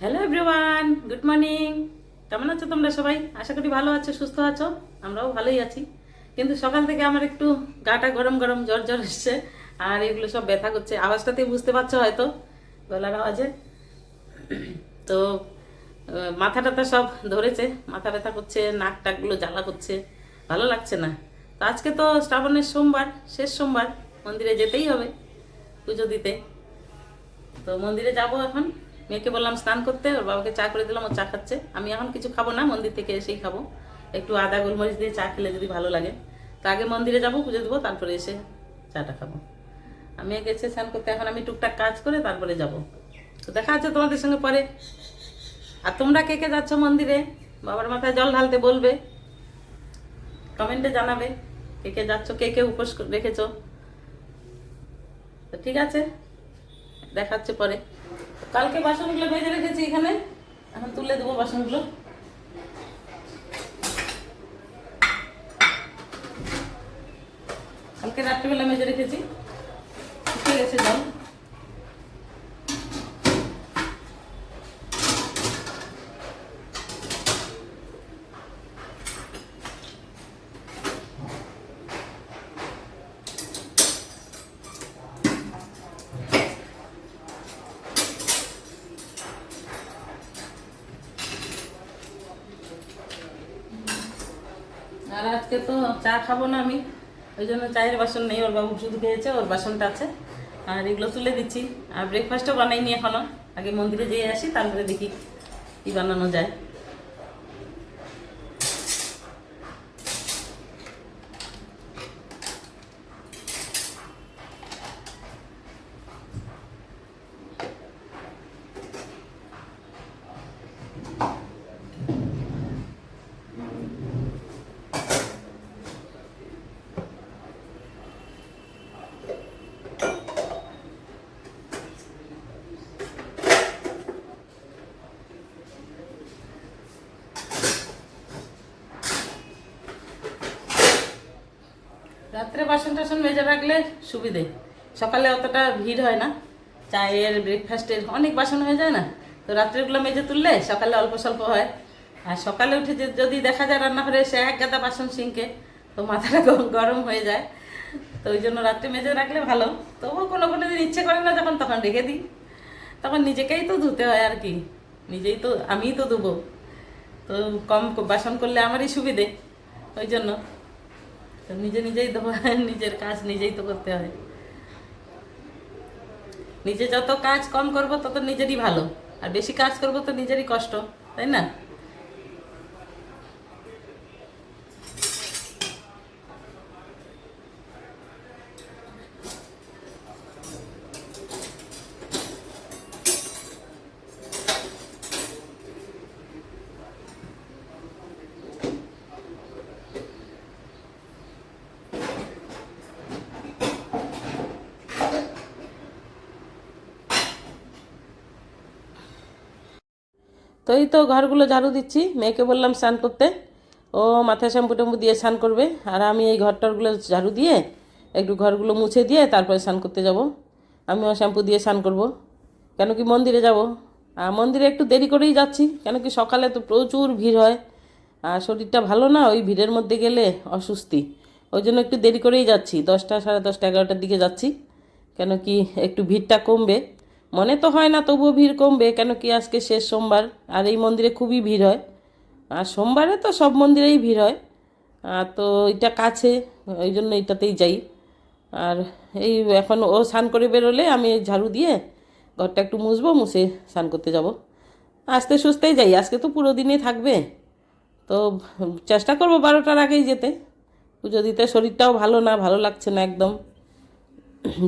Hello everyone good morning কেমন আছো তোমরা সবাই? আশা করি ভালো আছো, সুস্থ আছো? আমরাও ভালোই আছি। কিন্তু সকাল থেকে আমার একটু গাটা গরম গরম জ্বর জ্বর এসছে, আর এগুলো সব ব্যথা করছে। আওয়াজটাতে বুঝতে পারছ হয়তো, গলার আওয়াজে। তো মাথা টাথা সব ধরেছে, মাথা ব্যথা করছে, নাক টাকগুলো জ্বালা করছে, ভালো লাগছে না। তো আজকে তো শ্রাবণের সোমবার, শেষ সোমবার, মন্দিরে যেতেই হবে পুজো দিতে। তো মন্দিরে যাব এখন। মেয়েকে বললাম, স্নান করতে, ওর বাবাকে চা করে দিলাম, ও চা খাচ্ছে। আমি এখন কিছু খাব না, মন্দির থেকে এসেই খাব। একটু আদা, গোলমরিচ দিয়ে চা খেলে যদি ভালো লাগে। তো আগে মন্দিরে যাব, পুজো দেবো, তারপরে এসে চাটা খাব। আমি গেছে স্নান করতে, এখন আমি টুকটাক কাজ করে তারপরে যাব। তো দেখা যাচ্ছে তোমাদের সঙ্গে পরে। আর তোমরা কে কে যাচ্ছ মন্দিরে? বাবার মাথায় জল ঢালতে বলবে। কমেন্টে জানাবে কে কে যাচ্ছ, কে কে উপোস রেখেছো। তো ঠিক আছে, দেখাচ্ছে পরে। কালকে বাসনগুলো ভেজে রেখেছি এখানে। এখন তুলে দেবো বাসনগুলো। কালকে রাত্রিবেলা মেজে রেখেছি। ঠিক আছে জল আর আজকে তো চা খাব না আমি। ওই জন্য চায়ের বাসন নেই, ওর বাবু শুধু খেয়েছে, ওর বাসনটা আছে। আর এগুলো তুলে দিচ্ছি। আর ব্রেকফাস্টও বানাইনি এখনও। আগে মন্দিরে যেয়ে আসি, তারপরে দেখি কি বানানো যায় রাত্রে বাসন টাসন মেজে রাখলে সুবিধে। সকালে অতটা ভিড় হয় না। চায়ের ব্রেকফাস্টের অনেক বাসন হয়ে যায় না। তো রাত্রেগুলো মেজে তুললে সকালে অল্প স্বল্প হয়। আর সকালে উঠে যদি দেখা যায় রান্নাঘরে সে এক গাদা বাসন সিঙ্কে তো মাথাটা গরম হয়ে যায়। তো ওই জন্য রাত্রে মেজে রাখলে ভালো। তবুও কোনো কোনো দিন ইচ্ছে করে না যখন তখন রেখে দিই। তখন নিজেকেই তো ধুতে হয় আর কি। নিজেই তো, আমিই তো ধুবো। তো কম বাসন করলে আমারই সুবিধে। ওই জন্য। তো নিজে নিজেই তো নিজের কাজ নিজেই তো করতে হয়। নিজে যত কাজ কম করব, তত নিজেরই ভালো। আর বেশি কাজ করব, তো নিজেরই কষ্ট, তাই না? তো এই তো ঘরগুলো ঝাড়ু দিচ্ছি, মেয়েকে বললাম স্নান করতে। ও মাথায় শ্যাম্পু ট্যাম্পু দিয়ে স্নান করবে, আর আমি এই ঘরটরগুলো ঝাড়ু দিয়ে একটু ঘরগুলো মুছে দিয়ে তারপরে স্নান করতে যাব। আমিও শ্যাম্পু দিয়ে স্নান করব। কেন কি মন্দিরে যাব? আর মন্দিরে একটু দেরি করেই যাচ্ছি, কেন কি সকালে তো প্রচুর ভিড় হয়। আর শরীরটা ভালো না, ওই ভিড়ের মধ্যে গেলে অস্বস্তি। ওই জন্য একটু দেরি করেই যাচ্ছি, দশটা সাড়ে দশটা এগারোটার দিকে যাচ্ছি। কেন কি একটু ভিড়টা কমবে। মনে তো হয় না তবুও ভিড় কমবে, কেন কি আজকে শেষ সোমবার, আর এই মন্দিরে খুবই ভিড় হয়। আর সোমবারে তো সব মন্দিরেই ভিড় হয়। আর তো এটা কাছে, ওই জন্য এটাতেই যাই। আর এই এখন ও স্নান করে বেরোলে আমি ঝাড়ু দিয়ে ঘরটা একটু মুছবো, মুছে স্নান করতে যাব। আস্তে সুস্থেই যাই, আজকে তো পুরো দিনই থাকবে। তো চেষ্টা করব বারোটার আগেই যেতে। পুজো দিতে, শরীরটাও ভালো না, ভালো লাগছে না একদম।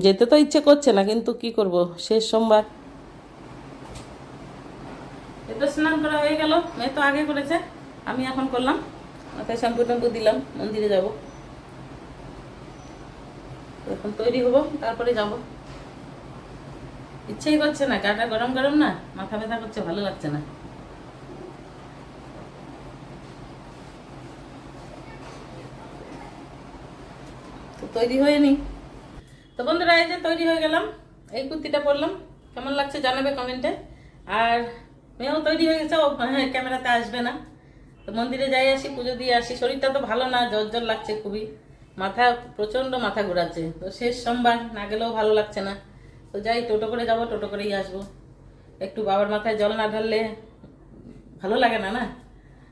যেতে তো ইচ্ছে করছে না, কিন্তু কি করব? শেষ সোমবার। এটা স্নান করা হয়ে গেল, মেয়ে তো আগে করেছে, আমি এখন করলাম। মাথায় শ্যাম্পু ট্যাম্পু দিলাম, মন্দিরে যাব। এখন তৈরি হব, তারপরে যাব। ইচ্ছেই করছে না গাটা গরম গরম না, মাথা ব্যথা করছে, ভালো লাগছে না। তো তৈরি হয়ে নি। তো বন্ধুরা, এই যে তৈরি হয়ে গেলাম। এই কুর্তিটা পরলাম। কেমন লাগছে জানাবে কমেন্টে। আর মেয়েও তৈরি হয়ে গেছে হ্যাঁ ক্যামেরাতে আসবে না। তো মন্দিরে যাই আসি, পুজো দিয়ে আসি। শরীরটা তো ভালো না, জ্বর জ্বর লাগছে খুবই। মাথা প্রচণ্ড মাথা ঘোরাচ্ছে। তো শেষ সোমবার, না গেলেও ভালো লাগছে না। তো যাই, টোটো করে যাব, টোটো করেই আসব। একটু বাবার মাথায় জল না ঢাললে ভালো লাগে না না?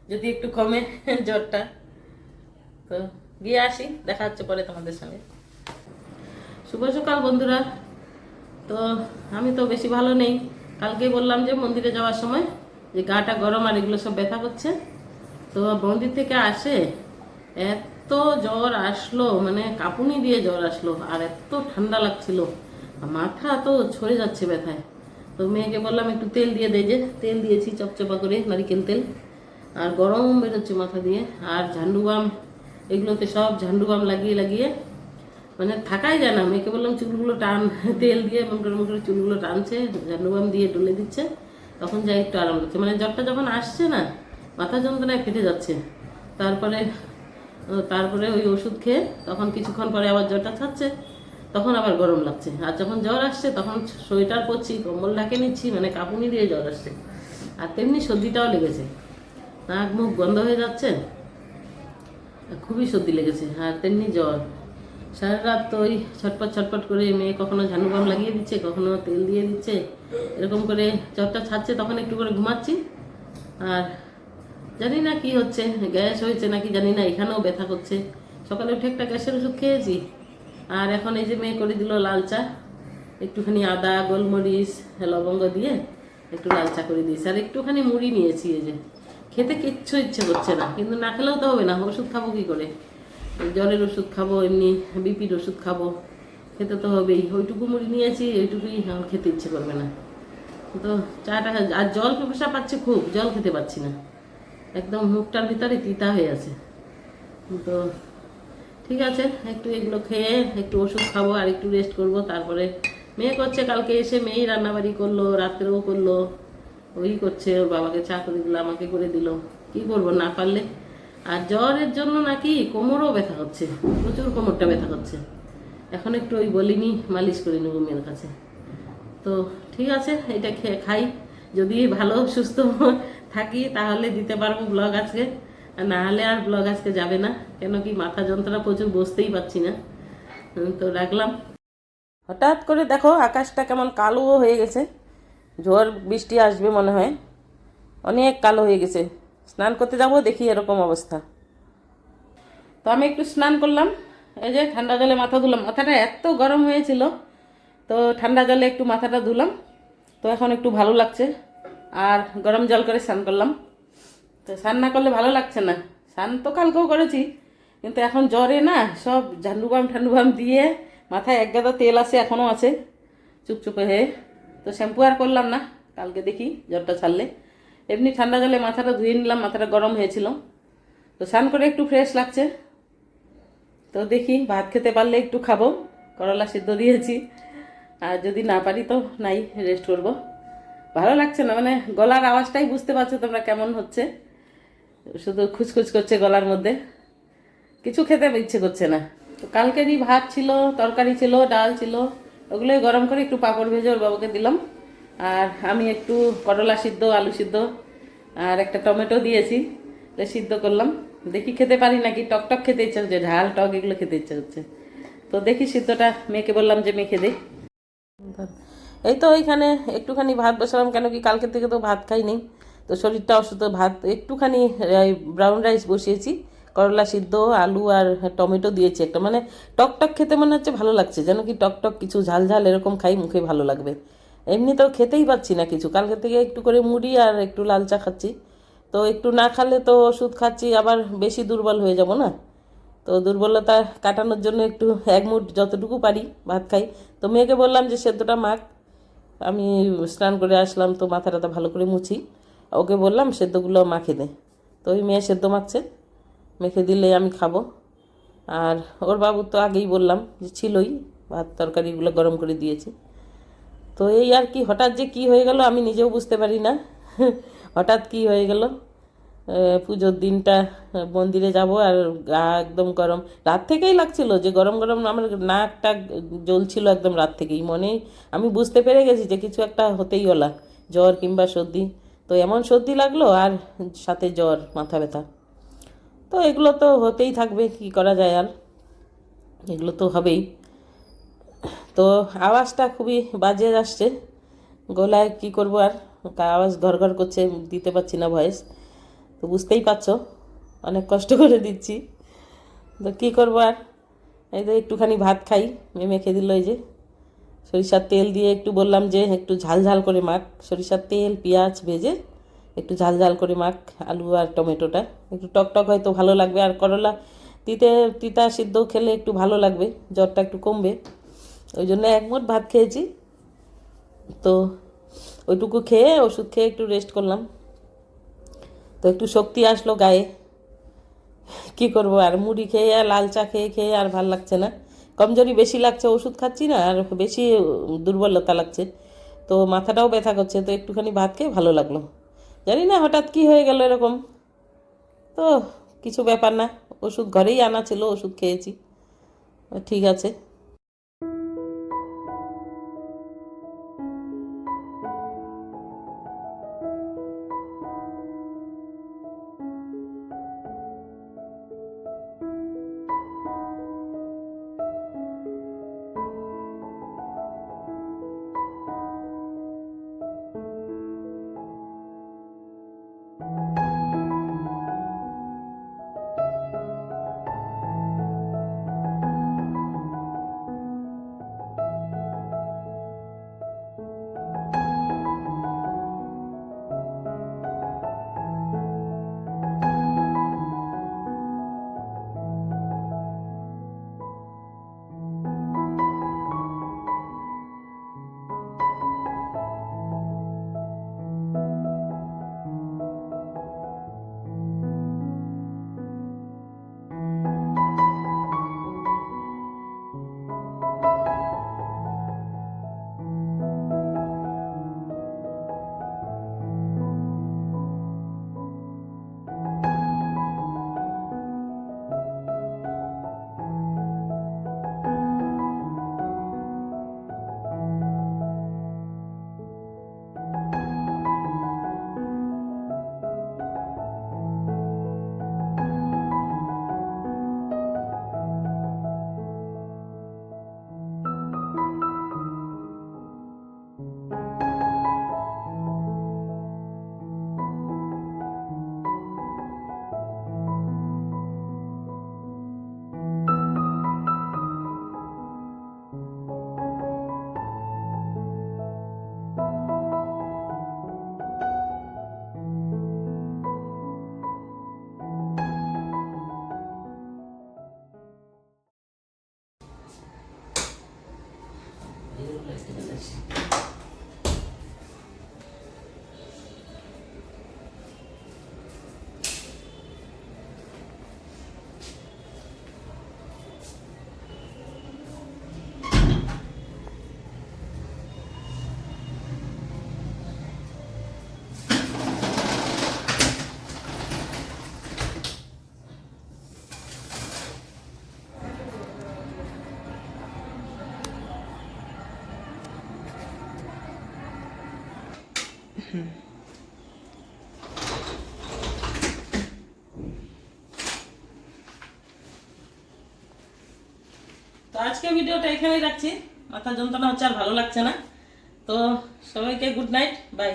যদি একটু কমে জ্বরটা। তো গিয়ে আসি, দেখা হচ্ছে পরে তোমাদের সঙ্গে। শুভ সকাল বন্ধুরা। তো আমি তো বেশি ভালো নেই। কালকে বললাম যে মন্দিরে যাওয়ার সময় যে গাটা গরম আর এগুলো সব ব্যথা করছে। তো মন্দির থেকে আসে, এত জ্বর আসলো মানে কাঁপুনি দিয়ে জ্বর আসলো আর এত ঠান্ডা লাগছিল। মাথা তো ছড়ে যাচ্ছে ব্যথায়। তো মেয়েকে বললাম একটু তেল দিয়ে দে যে, তেল দিয়েছি চপচপা করে, নারিকেল তেল। আর গরম বেরোচ্ছে মাথা দিয়ে। আর ঝান্ডু বাম এগুলোতে সব ঝান্ডু বাম লাগিয়ে লাগিয়ে মানে থাকাই যায় না। মেয়েকে বললাম, চুলগুলো টান। তেল দিয়ে করে, এমন করে চুলগুলো টানছে ঝান্ডুবাম দিয়ে ডলে দিচ্ছে। তখন যাই একটু আরাম লাগছে। মানে জ্বরটা যখন আসছে না, মাথা যন্ত্রণায় ফেটে যাচ্ছে। তারপরে তারপরে ওই ওষুধ খেয়ে তখন কিছুক্ষণ পরে আবার জ্বরটা ছাড়ছে তখন আবার গরম লাগছে। আর যখন জ্বর আসছে, তখন সোয়েটার পরছি, কম্বল ঢাকে নিচ্ছি মানে কাঁপুনি দিয়ে জ্বর আসছে। আর তেমনি সর্দিটাও লেগেছে। নাক মুখ বন্ধ হয়ে যাচ্ছে। খুবই সর্দি লেগেছে। আর তেমনি জ্বর। সারা রাত তো ওই ছটপট ছটপট করে মেয়ে কখনো ঝানু বাম লাগিয়ে দিচ্ছে, কখনো তেল দিয়ে দিচ্ছে। এরকম করে চটটা ছাড়ছে, তখন একটু করে ঘুমাচ্ছি। আর জানি না কি হচ্ছে, গ্যাস হয়েছে নাকি জানি না, এখানেও ব্যথা করছে। সকালে উঠে একটা গ্যাসের ওষুধ খেয়েছি। আর এখন এই যে মেয়ে করে দিল লাল চা, একটুখানি আদা, গোলমরিচ, লবঙ্গ দিয়ে একটু লাল চা করে দিয়েছি। আর একটুখানি মুড়ি নিয়েছি এই যে। খেতে কিচ্ছু ইচ্ছে করছে না, কিন্তু না খেলেও তো হবে না, ওষুধ খাব কি করে? জ্বরের ওষুধ খাব, এমনি বিপির ওষুধ খাব, খেতে তো হবেই। ওইটুকু মুড়ি নিয়েছি ওইটুকুই আমার খেতে ইচ্ছে করবে না। তো চাটা, আর জল পিপাসা পাচ্ছে খুব, জল খেতে পাচ্ছি না। একদম মুখটার ভিতরে তিতা হয়ে আছে। তো ঠিক আছে, একটু এগুলো খেয়ে একটু ওষুধ খাব, আর একটু রেস্ট করব, তারপরে মেয়ে করছে, কালকে এসে মেয়েই রান্নাবাড়ি করল, রাত্রেও করল, ওই করছে, ওর বাবাকে চা করে দিল আমাকে করে দিল। কি করব, না পারলে আর জ্বরের জন্য নাকি কোমরও ব্যথা হচ্ছে, প্রচুর কোমরটা ব্যথা করছে। এখন একটু ওই বলিনি, মালিশ করে নেব মেয়ের কাছে। তো ঠিক আছে, এটা খেয়ে খাই। যদি ভালো, সুস্থ থাকি, তাহলে দিতে পারব ব্লগ আজকে। আর না হলে আর ব্লগ আজকে যাবে না, কেন কি মাথা যন্ত্রণা প্রচুর বসতেই পারছি না। তো রাখলাম। হঠাৎ করে দেখো, আকাশটা কেমন কালো হয়ে গেছে। ঝড়, বৃষ্টি আসবে মনে হয়। অনেক কালো হয়ে গেছে। স্নান করতে যাব, দেখি এরকম অবস্থা। তো আমি একটু স্নান করলাম, এই যে ঠান্ডা জলে মাথা ধুলাম। মাথাটা এত গরম হয়েছিল, তো ঠান্ডা জলে একটু মাথাটা ধুলাম। তো এখন একটু ভালো লাগছে, আর গরম জল করে স্নান করলাম। তো স্নান না করলে ভালো লাগছে না। স্নান তো কালকেও করেছি, কিন্তু এখন জ্বরে না, সব ঝান্ডুবাম ঠান্ডুবাম দিয়ে মাথায় এক গাদা তেল আছে এখনও আছে, চুপচুপে হয়ে। তো শ্যাম্পু আর করলাম না, কালকে দেখি জ্বরটা ছাড়লে। এমনি ঠান্ডা জলে মাথাটা ধুয়ে নিলাম, মাথাটা গরম হয়েছিল। তো স্নান করে একটু ফ্রেশ লাগছে। তো দেখি ভাত খেতে পারলে একটু খাব। করলা সিদ্ধ দিয়েছি। আর যদি না পারি তো নাই রেস্ট করব। ভালো লাগছে না মানে গলার আওয়াজটাই বুঝতে পারছ তোমরা কেমন হচ্ছে। শুধু খুচখুচ করছে গলার মধ্যে। কিছু খেতে ইচ্ছে করছে না। তো কালকেরই ভাত ছিল, তরকারি ছিল, ডাল ছিল, ওগুলোই গরম করে একটু পাঁপড় ভেজে ওর বাবাকে দিলাম। আর আমি একটু করলা সিদ্ধ, আলু সিদ্ধ আর একটা টমেটো দিয়েছি সিদ্ধ করলাম। দেখি খেতে পারি নাকি? টক টক খেতে ইচ্ছে হচ্ছে, ঝাল টক এগুলো খেতে ইচ্ছা হচ্ছে। তো দেখি সিদ্ধটা, মেয়েকে বললাম যে মেখে দে। এই তো ওইখানে একটুখানি ভাত বসালাম, কেন কি কালকে থেকে তো ভাত খাইনি। তো শরীরটা অসুস্থ, ভাত একটুখানি ব্রাউন রাইস বসিয়েছি, করলা সিদ্ধ, আলু আর টমেটো দিয়েছি একটা। মানে টক টক খেতে মনে হচ্ছে ভালো লাগছে, যেন কি টক টক কিছু ঝাল ঝাল এরকম খাই, মুখে ভালো লাগবে। এমনি তো খেতেই পাচ্ছি না কিছু। কালকে থেকে একটু করে মুড়ি আর একটু লাল চা খাচ্ছি। তো একটু না খালে তো ওষুধ খাচ্ছি, আবার বেশি দুর্বল হয়ে যাব না? তো দুর্বলতা কাটানোর জন্য একটু এক মুঠ যতটুকু পারি ভাত খাই। তো মেয়েকে বললাম যে, সেদ্ধটা মাখ। আমি স্নান করে আসলাম, তো মাথা টাথা ভালো করে মুছি। ওকে বললাম, সেদ্ধগুলো মাখে দে। তো ওই মেয়ে সেদ্ধ মাখছে, মেখে দিলে আমি খাব। আর ওর বাবু তো আগেই বললাম যে, ছিলই। ভাত তরকারিগুলো গরম করে দিয়েছি। তো এই আর কি, হঠাৎ যে কি হয়ে গেল আমি নিজেও বুঝতে পারি না। হঠাৎ কি হয়ে গেল? পুজোর দিনটা মন্দিরে যাব আর গা একদম গরম। রাত থেকেই লাগছিল যে গরম গরম আমার নাকটা জ্বলছিল একদম রাত থেকেই। মনে, আমি বুঝতে পেরে গেছি যে কিছু একটা হতেই হলা, জ্বর কিংবা সর্দি। তো এমন সর্দি লাগল আর সাথে জ্বর, মাথা ব্যথা। তো এগুলো তো হতেই থাকবে, কি করা যায় আর? এগুলো তো হবেই। তো আওয়াজটা খুবই বাজে আসছে। গলায় কি করব আর? আওয়াজ ঘর ঘর করছে দিতে পারছি না ভয়েস তো বুঝতেই পারছ, অনেক কষ্ট করে দিচ্ছি। তো কী করব আর? এই তো একটুখানি ভাত খাই মেখে দিল এই যে। সরিষার তেল দিয়ে একটু বললাম যে একটু ঝাল ঝাল করে মাখ। সরিষার তেল, পেঁয়াজ ভেজে একটু ঝাল ঝাল করে মাখ, আলু আর টমেটোটা। একটু টক টক হয়তো ভালো লাগবে, আর করলা তিতে, তিতা সিদ্ধ খেলে একটু ভালো লাগবে, জ্বরটা একটু কমবে। ওই জন্য একমোট ভাত খেয়েছি। তো ওইটুকু খেয়ে ওষুধ খেয়ে একটু রেস্ট করলাম। তো একটু শক্তি আসলো গায়ে। কি করব, আর মুড়ি খেয়ে আর লাল চা খেয়ে খেয়ে আর ভালো লাগছে না। কমজোরি বেশি লাগছে, ওষুধ খাচ্ছি না, আর বেশি দুর্বলতা লাগছে। তো মাথাটাও ব্যথা করছে, তো একটুখানি ভাত খেয়ে ভালো লাগল। জানি না হঠাৎ কি হয়ে গেল এরকম। তো কিছু ব্যাপার না, ওষুধ ঘরেই আনা ছিল, ওষুধ খেয়েছি। ঠিক আছে। すいません。তো আজকে ভিডিওটা এখানেই রাখছি। মাথা যন্ত্রণা হচ্ছে আর ভালো লাগছে না। তো সবাইকে গুড নাইট। বাই।